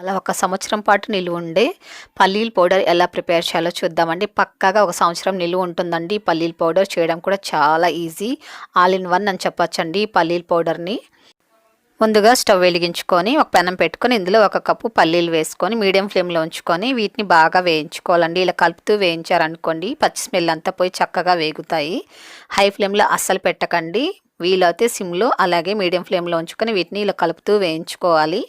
అలా ఒక సంవత్సరం పాటు నిలువ ఉండే పల్లీల పౌడర్ ఎలా ప్రిపేర్ చేయాలో చూద్దామండి. పక్కాగా ఒక సంవత్సరం నిలువ ఉంటుందండి పల్లీలు పల్లీల పౌడర్. చేయడం కూడా చాలా ఈజీ. ఆల్ ఇన్ వన్ అని చెప్పొచ్చండి పల్లీలు పల్లీల పౌడర్ని. ముందుగా స్టవ్ వెలిగించుకొని ఒక పెనం పెట్టుకొని ఇందులో ఒక కప్పు పల్లీలు వేసుకొని మీడియం ఫ్లేమ్లో ఉంచుకొని వీటిని బాగా వేయించుకోవాలండి. ఇలా కలుపుతూ వేయించారనుకోండి పచ్చి స్మెల్ అంతా పోయి చక్కగా వేగుతాయి. హై ఫ్లేమ్లో అస్సలు పెట్టకండి. వీలైతే సిమ్లో అలాగే మీడియం ఫ్లేమ్లో ఉంచుకొని వీటిని ఇలా కలుపుతూ వేయించుకోవాలి.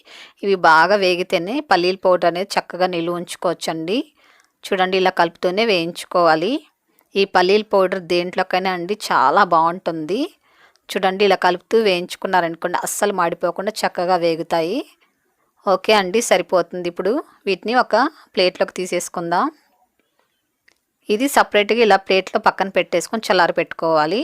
ఇవి బాగా వేగితేనే పల్లీల పౌడర్ అనేది చక్కగా నిలువ ఉంచుకోవచ్చండి. చూడండి ఇలా కలుపుతూనే వేయించుకోవాలి. ఈ పల్లీల పౌడర్ దేంట్లోకైనా అండి చాలా బాగుంటుంది. చూడండి ఇలా కలుపుతూ వేయించుకున్నారనుకోండి అస్సలు మాడిపోకుండా చక్కగా వేగుతాయి. ఓకే అండి సరిపోతుంది. ఇప్పుడు వీటిని ఒక ప్లేట్లోకి తీసేసుకుందాం. ఇది సపరేట్గా ఇలా ప్లేట్లో పక్కన పెట్టేసుకొని చల్లారి పెట్టుకోవాలి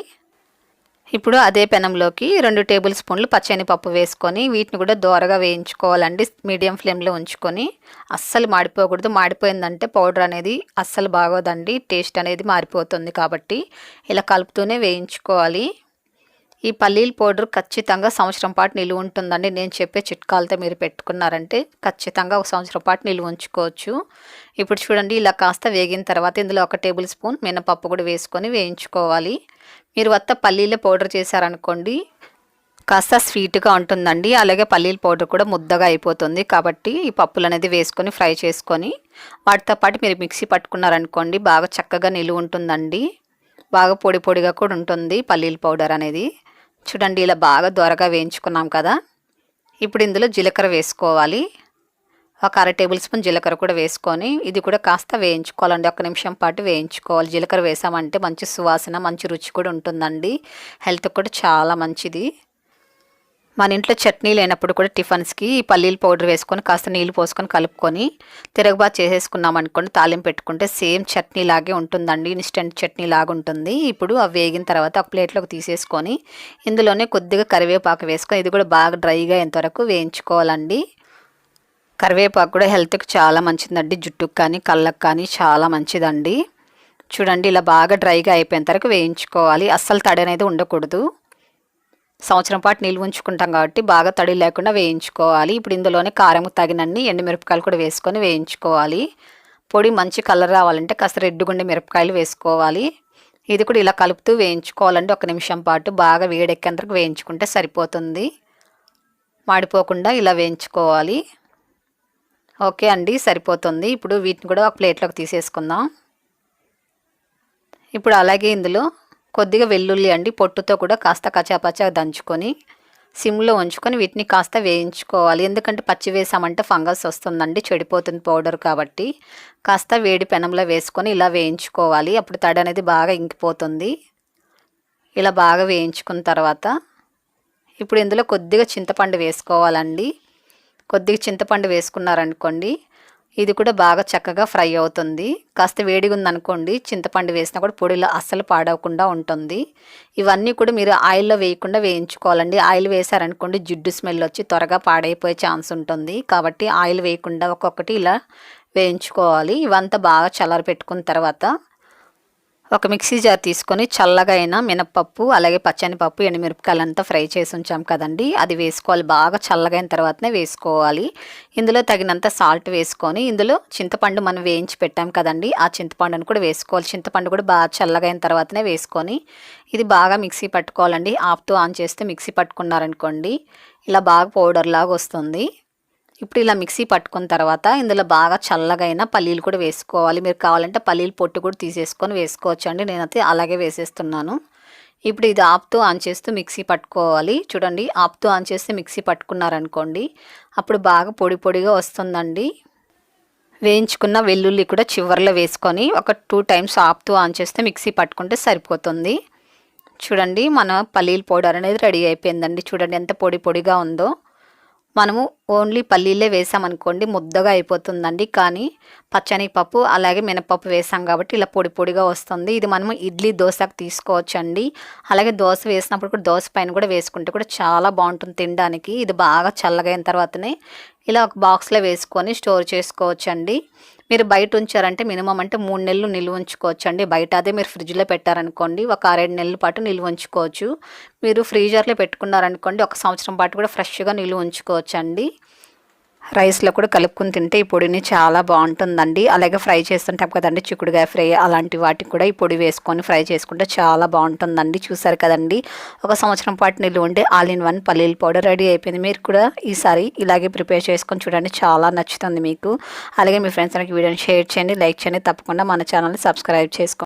ఇప్పుడు అదే పెనంలోకి రెండు టేబుల్ స్పూన్లు పప్పు వేసుకొని వీటిని కూడా దోరగా వేయించుకోవాలండి మీడియం ఫ్లేమ్లో ఉంచుకొని. అస్సలు మాడిపోకూడదు. మాడిపోయిందంటే పౌడర్ అనేది అస్సలు బాగోదండి. టేస్ట్ అనేది మారిపోతుంది కాబట్టి ఇలా కలుపుతూనే వేయించుకోవాలి. ఈ పల్లీల పౌడర్ ఖచ్చితంగా సంవత్సరం పాటు నిలువ ఉంటుందండి. నేను చెప్పే చిట్కాలతో మీరు పెట్టుకున్నారంటే ఖచ్చితంగా ఒక సంవత్సరం పాటు నిలువ ఉంచుకోవచ్చు. ఇప్పుడు చూడండి ఇలా కాస్త వేగిన తర్వాత ఇందులో ఒక టేబుల్ స్పూన్ మినపప్పు కూడా వేసుకొని వేయించుకోవాలి. మీరు వత్త పల్లీల పౌడర్ చేశారనుకోండి కాస్త స్వీట్గా ఉంటుందండి. అలాగే పల్లీల పౌడర్ కూడా ముద్దగా అయిపోతుంది. కాబట్టి ఈ పప్పులు అనేది వేసుకొని ఫ్రై చేసుకొని వాటితో పాటు మీరు మిక్సీ పట్టుకున్నారనుకోండి బాగా చక్కగా నిలువ ఉంటుందండి. బాగా పొడి పొడిగా కూడా ఉంటుంది పల్లీల పౌడర్ అనేది. చూడండి ఇలా బాగా దొరగా వేయించుకున్నాం కదా. ఇప్పుడు ఇందులో జీలకర్ర వేసుకోవాలి. ఒక అర టేబుల్ స్పూన్ జీలకర్ర కూడా వేసుకొని ఇది కూడా కాస్త వేయించుకోవాలండి. ఒక నిమిషం పాటు వేయించుకోవాలి. జీలకర్ర వేసామంటే మంచి సువాసన మంచి రుచి కూడా ఉంటుందండి. హెల్త్ కూడా చాలా మంచిది. మన ఇంట్లో చట్నీ లేనప్పుడు కూడా టిఫిన్స్కి ఈ పౌడర్ వేసుకొని కాస్త నీళ్ళు పోసుకొని కలుపుకొని తిరగబాత్ చేసేసుకున్నాం అనుకోండి తాలింపు పెట్టుకుంటే సేమ్ చట్నీ లాగే ఉంటుందండి ఇన్స్టెంట్ చట్నీ లాగా ఉంటుంది. ఇప్పుడు అవి వేగిన తర్వాత ఒక ప్లేట్లోకి తీసేసుకొని ఇందులోనే కొద్దిగా కరివేపాకు వేసుకొని ఇది కూడా బాగా డ్రైగా ఎంతవరకు వేయించుకోవాలండి. కరివేపాకు కూడా హెల్త్కి చాలా మంచిదండి జుట్టుకు కానీ కళ్ళకు కానీ చాలా మంచిదండి. చూడండి ఇలా బాగా డ్రైగా అయిపోయిన వరకు వేయించుకోవాలి. అస్సలు తడి అనేది ఉండకూడదు. సంవత్సరం పాటు నిల్వ ఉంచుకుంటాం కాబట్టి బాగా తడి లేకుండా వేయించుకోవాలి. ఇప్పుడు ఇందులోనే కారం తగినన్ని ఎండుమిరపకాయలు కూడా వేసుకొని వేయించుకోవాలి. పొడి మంచి కలర్ రావాలంటే కాస్త రెడ్డుగుండి మిరపకాయలు వేసుకోవాలి. ఇది కూడా ఇలా కలుపుతూ వేయించుకోవాలంటే ఒక నిమిషం పాటు బాగా వేడెక్కేంతకు వేయించుకుంటే సరిపోతుంది. మాడిపోకుండా ఇలా వేయించుకోవాలి. ఓకే అండి సరిపోతుంది. ఇప్పుడు వీటిని కూడా ఒక ప్లేట్లోకి తీసేసుకుందాం. ఇప్పుడు అలాగే ఇందులో కొద్దిగా వెల్లుల్లి అండి పొట్టుతో కూడా కాస్త కచాపచా దంచుకొని సిమ్లో ఉంచుకొని వీటిని కాస్త వేయించుకోవాలి. ఎందుకంటే పచ్చి వేసామంటే ఫంగస్ వస్తుందండి చెడిపోతుంది పౌడర్ కాబట్టి. కాస్త వేడి పెనంలో వేసుకొని ఇలా వేయించుకోవాలి. అప్పుడు తడి అనేది బాగా ఇంకిపోతుంది. ఇలా బాగా వేయించుకున్న తర్వాత ఇప్పుడు ఇందులో కొద్దిగా చింతపండు వేసుకోవాలండి. కొద్దిగా చింతపండు వేసుకున్నారనుకోండి ఇది కూడా బాగా చక్కగా ఫ్రై అవుతుంది. కాస్త వేడిగా ఉందనుకోండి చింతపండు వేసినా కూడా పొడిలో అస్సలు పాడవకుండా ఉంటుంది. ఇవన్నీ కూడా మీరు ఆయిల్లో వేయకుండా వేయించుకోవాలండి. ఆయిల్ వేసారనుకోండి జిడ్డు స్మెల్ వచ్చి త్వరగా పాడైపోయే ఛాన్స్ ఉంటుంది. కాబట్టి ఆయిల్ వేయకుండా ఒక్కొక్కటి ఇలా వేయించుకోవాలి. ఇవంతా బాగా చల్లారి పెట్టుకున్న తర్వాత ఒక మిక్సీ జార్ తీసుకొని చల్లగా అయినా మినప్పప్పు అలాగే పచ్చని పప్పు ఎండుమిరపకాయలంతా ఫ్రై చేసి ఉంచాం కదండి. అది వేసుకోవాలి. బాగా చల్లగైన తర్వాతనే వేసుకోవాలి. ఇందులో తగినంత సాల్ట్ వేసుకొని ఇందులో చింతపండు మనం వేయించి పెట్టాం కదండి. ఆ చింతపండును కూడా వేసుకోవాలి. చింతపండు కూడా బాగా చల్లగా అయిన తర్వాతనే వేసుకొని ఇది బాగా మిక్సీ పట్టుకోవాలండి. ఆఫ్తో ఆన్ చేస్తే మిక్సీ పట్టుకున్నారనుకోండి ఇలా బాగా పౌడర్ లాగా వస్తుంది. ఇప్పుడు ఇలా మిక్సీ పట్టుకున్న తర్వాత ఇందులో బాగా చల్లగైన పల్లీలు కూడా వేసుకోవాలి. మీరు కావాలంటే పల్లీలు పొట్టు కూడా తీసేసుకొని వేసుకోవచ్చు అండి నేనైతే అలాగే వేసేస్తున్నాను. ఇప్పుడు ఇది ఆపుతూ ఆన్ చేస్తూ మిక్సీ పట్టుకోవాలి. చూడండి ఆపుతూ ఆన్ చేస్తే మిక్సీ పట్టుకున్నారనుకోండి అప్పుడు బాగా పొడి పొడిగా వస్తుందండి. వేయించుకున్న వెల్లుల్లి కూడా చివరిలో వేసుకొని ఒక టూ టైమ్స్ ఆపుతూ ఆన్ చేస్తే మిక్సీ పట్టుకుంటే సరిపోతుంది. చూడండి మన పల్లీల పౌడర్ అనేది రెడీ అయిపోయిందండి. చూడండి ఎంత పొడి పొడిగా ఉందో. మనము ఓన్లీ పల్లీలే వేసామనుకోండి ముద్దగా అయిపోతుందండి. కానీ పచ్చని పప్పు అలాగే మినపప్పు వేసాం కాబట్టి ఇలా పొడి పొడిగా వస్తుంది. ఇది మనము ఇడ్లీ దోశకు తీసుకోవచ్చండి. అలాగే దోశ వేసినప్పుడు కూడా దోశ పైన కూడా వేసుకుంటే కూడా చాలా బాగుంటుంది తినడానికి. ఇది బాగా చల్లగైన తర్వాతనే ఇలా ఒక బాక్స్లో వేసుకొని స్టోర్ చేసుకోవచ్చండి. మీరు బయట ఉంచారంటే మినిమం అంటే మూడు నెలలు నిల్వ ఉంచుకోవచ్చు అండి బయట అదే మీరు ఫ్రిడ్జ్లో పెట్టారనుకోండి ఒక ఆరేడు నెలల పాటు నిల్వ ఉంచుకోవచ్చు. మీరు ఫ్రీజర్లో పెట్టుకున్నారనుకోండి ఒక సంవత్సరం పాటు కూడా ఫ్రెష్గా నిల్వ ఉంచుకోవచ్చండి. రైస్లో కూడా కలుపుకుని తింటే ఈ పొడిని చాలా బాగుంటుందండి. అలాగే ఫ్రై చేస్తుంటాం కదండి చిక్కుడుగా ఫ్రై అలాంటి వాటికి కూడా ఈ పొడి వేసుకొని ఫ్రై చేసుకుంటే చాలా బాగుంటుందండి. చూసారు కదండి ఒక సంవత్సరం పాటు నిల్వ ఉండే ఆల్ ఇన్ వన్ పల్లీల పౌడర్ రెడీ అయిపోయింది. మీరు కూడా ఈసారి ఇలాగే ప్రిపేర్ చేసుకొని చూడండి చాలా నచ్చుతుంది మీకు. అలాగే మీ ఫ్రెండ్స్ అందరికి వీడియోని షేర్ చేయండి లైక్ చేయండి తప్పకుండా మన ఛానల్ని సబ్స్క్రైబ్ చేసుకోండి.